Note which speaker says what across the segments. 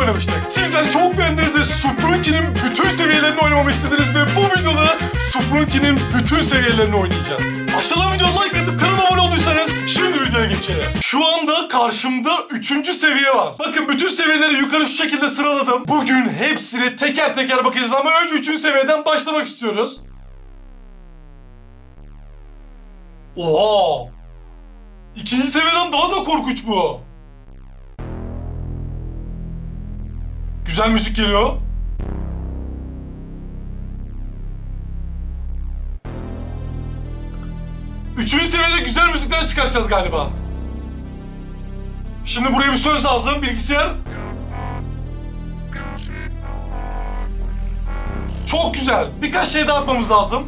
Speaker 1: oynamıştık. Sizler çok beğendiniz ve Suprunki'nin bütün seviyelerini oynamamı istediniz ve bu videoda Suprunki'nin bütün seviyelerini oynayacağız. Aşağıdan videoya like atıp kanalıma abone olduysanız şimdi videoya geçelim. Şu anda karşımda 3. seviye var. Bakın bütün seviyeleri yukarı şu şekilde sıraladım. Bugün hepsini teker teker bakacağız ama önce 3. seviyeden başlamak istiyoruz. Oha! İkinci seviyeden daha da korkunç bu. Güzel müzik geliyor. Üçüncü seviyede güzel müzikler çıkartacağız galiba. Şimdi buraya bir söz lazım bilgisayar. Çok güzel. Birkaç şey daha atmamız lazım.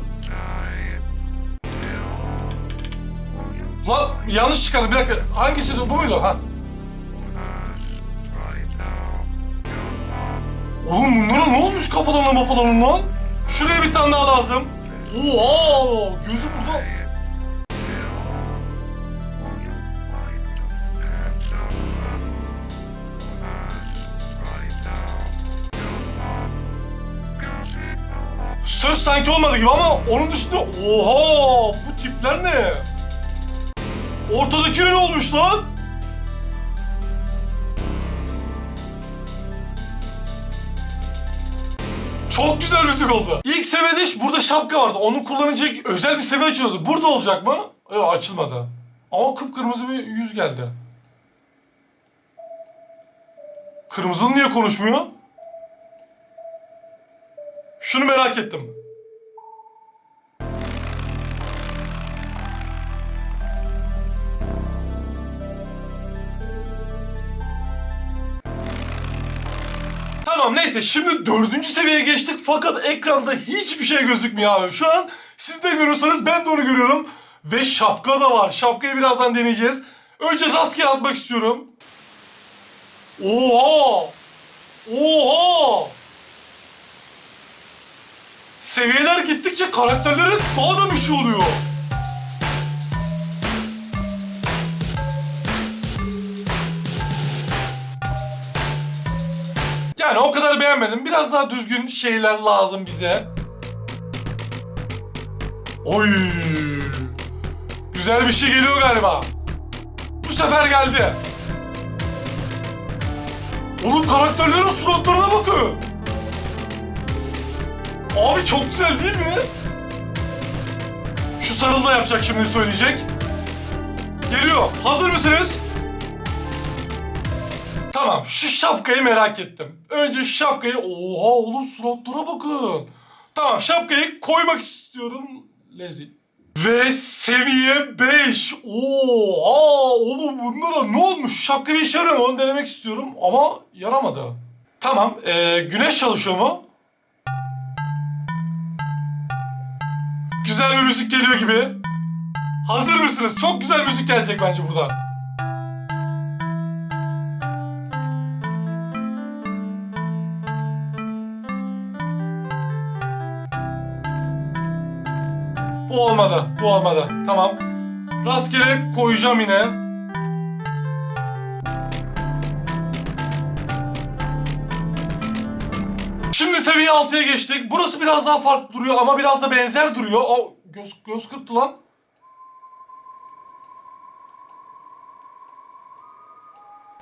Speaker 1: Lan yanlış çıkardım bir dakika. Hangisi bu muydu? Ha. Oğlum bunlara ne olmuş kafalarına mafalarına lan? Şuraya bir tane daha lazım. Oha! Gözü burada. Söz sanki olmadı gibi ama onun dışında oha bu tipler ne? Ortadaki ne olmuş lan? Çok güzel müzik oldu. İlk seviyede burada şapka vardı. Onu kullanacak özel bir seviye açılıyordu. Burada olacak mı? Yok açılmadı. Ama kıpkırmızı bir yüz geldi. Kırmızılı niye konuşmuyor? Şunu merak ettim. Tamam neyse şimdi dördüncü seviyeye geçtik fakat ekranda hiçbir şey gözükmüyor abi. Şu an siz de görüyorsanız ben de onu görüyorum. Ve şapka da var. Şapkayı birazdan deneyeceğiz. Önce rastgele atmak istiyorum. Oha! Oha! Seviyeler gittikçe karakterlerin daha da bir şey oluyor. Yani o kadar beğenmedim. Biraz daha düzgün şeyler lazım bize. Oy! Güzel bir şey geliyor galiba. Bu sefer geldi. Oğlum karakterlerin suratlarına bakın. Abi çok güzel değil mi? Şu sarıl yapacak şimdi söyleyecek. Geliyor. Hazır mısınız? Tamam şu şapkayı merak ettim. Önce şu şapkayı... Oha oğlum suratlara bakın. Tamam şapkayı koymak istiyorum. Lezi. Ve seviye 5. Oha oğlum bunlara ne olmuş? Şapka bir işe yarıyor mu? Onu denemek istiyorum ama yaramadı. Tamam ee, güneş çalışıyor mu? Güzel bir müzik geliyor gibi. Hazır mısınız? Çok güzel müzik gelecek bence buradan. Bu olmadı. Bu olmadı. Tamam. Rastgele koyacağım yine. Şimdi seviye 6'ya geçtik. Burası biraz daha farklı duruyor ama biraz da benzer duruyor. O göz göz kırptı lan.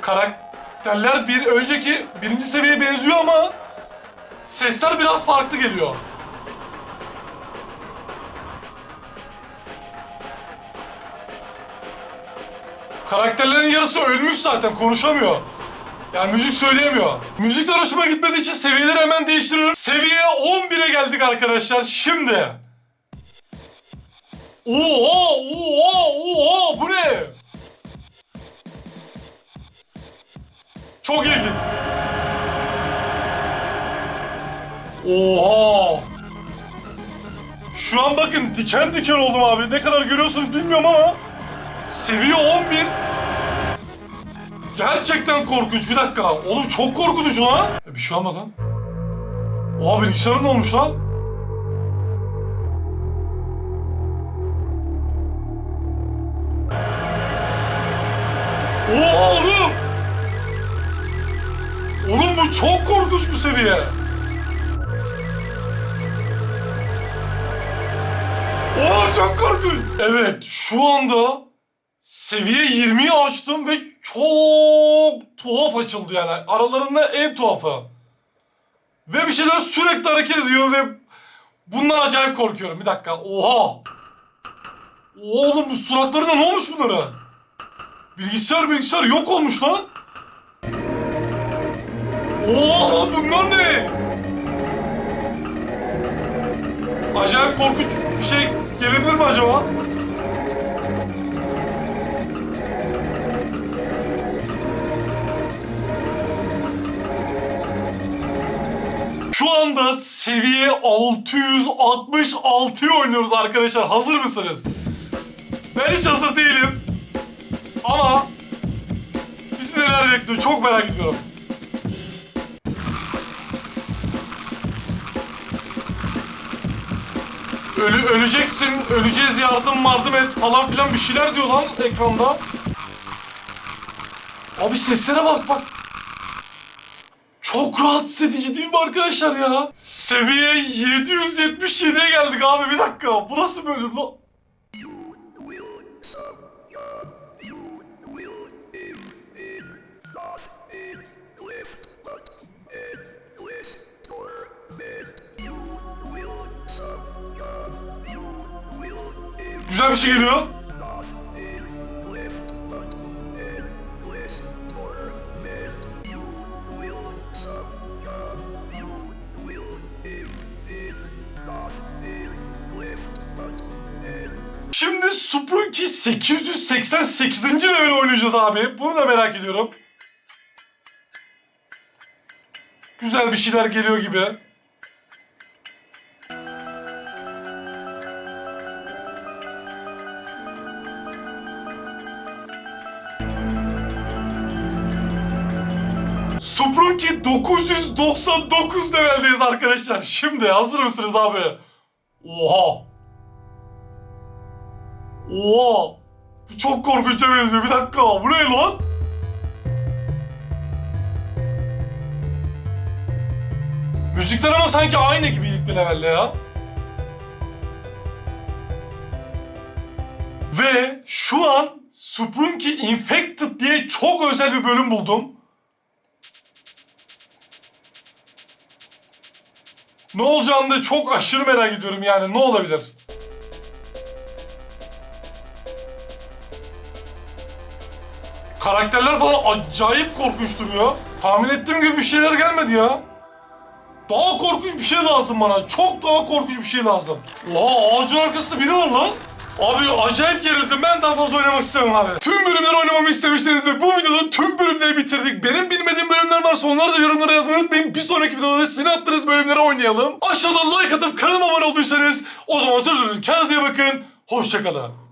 Speaker 1: Karakterler bir önceki birinci seviyeye benziyor ama sesler biraz farklı geliyor. Karakterlerin yarısı ölmüş zaten konuşamıyor. Yani müzik söyleyemiyor. Müzikler hoşuma gitmediği için seviyeleri hemen değiştiriyorum. Seviye 11'e geldik arkadaşlar şimdi. Oha oha oha bu ne? Çok ilginç. Oha. Şu an bakın diken diken oldum abi. Ne kadar görüyorsunuz bilmiyorum ama Seviye 11. Gerçekten korkunç. Bir dakika. Oğlum çok korkutucu lan. E, bir şey olmadı. Oha bilgisayarın olmuş lan? Oha oğlum. Oğlum bu çok korkunç bu seviye. Oo çok korkunç. Evet şu anda seviye 20'yi açtım ve çok tuhaf açıldı yani. Aralarında en tuhafı. Ve bir şeyler sürekli hareket ediyor ve bundan acayip korkuyorum. Bir dakika. Oha. Oğlum bu suratlarına ne olmuş bunlara? Bilgisayar bilgisayar yok olmuş lan. Oha bunlar ne? Acayip korkunç bir şey gelebilir mi acaba? Anda seviye 666'yı oynuyoruz arkadaşlar. Hazır mısınız? Ben hiç hazır değilim. Ama bizi neler bekliyor çok merak ediyorum. Ölü, öleceksin, öleceğiz yardım yardım et falan filan bir şeyler diyor lan ekranda. Abi seslere bak bak. Çok rahatsız edici değil mi arkadaşlar ya? Seviye 777'ye geldik abi bir dakika. Bu nasıl bölüm lan? Güzel bir şey geliyor. Sprunky 888. level oynayacağız abi. Bunu da merak ediyorum. Güzel bir şeyler geliyor gibi. Sprunky 999 leveldeyiz arkadaşlar. Şimdi hazır mısınız abi? Oha. Oha. Bu çok korkunça benziyor. Bir dakika. Bu ne lan? Müzikler ama sanki aynı gibi ilk bir levelle ya. Ve şu an Sprunky Infected diye çok özel bir bölüm buldum. Ne olacağını da çok aşırı merak ediyorum yani ne olabilir? Karakterler falan acayip korkunç duruyor. Tahmin ettiğim gibi bir şeyler gelmedi ya. Daha korkunç bir şey lazım bana. Çok daha korkunç bir şey lazım. Oha ağacın arkasında biri var lan. Abi acayip gerildim. Ben daha fazla oynamak istemiyorum abi. Tüm bölümleri oynamamı istemiştiniz ve bu videoda tüm bölümleri bitirdik. Benim bilmediğim bölümler varsa onları da yorumlara yazmayı unutmayın. Bir sonraki videoda da sizin attığınız bölümleri oynayalım. Aşağıdan like atıp kanalıma abone olduysanız o zaman söz Kendinize iyi bakın. Hoşçakalın.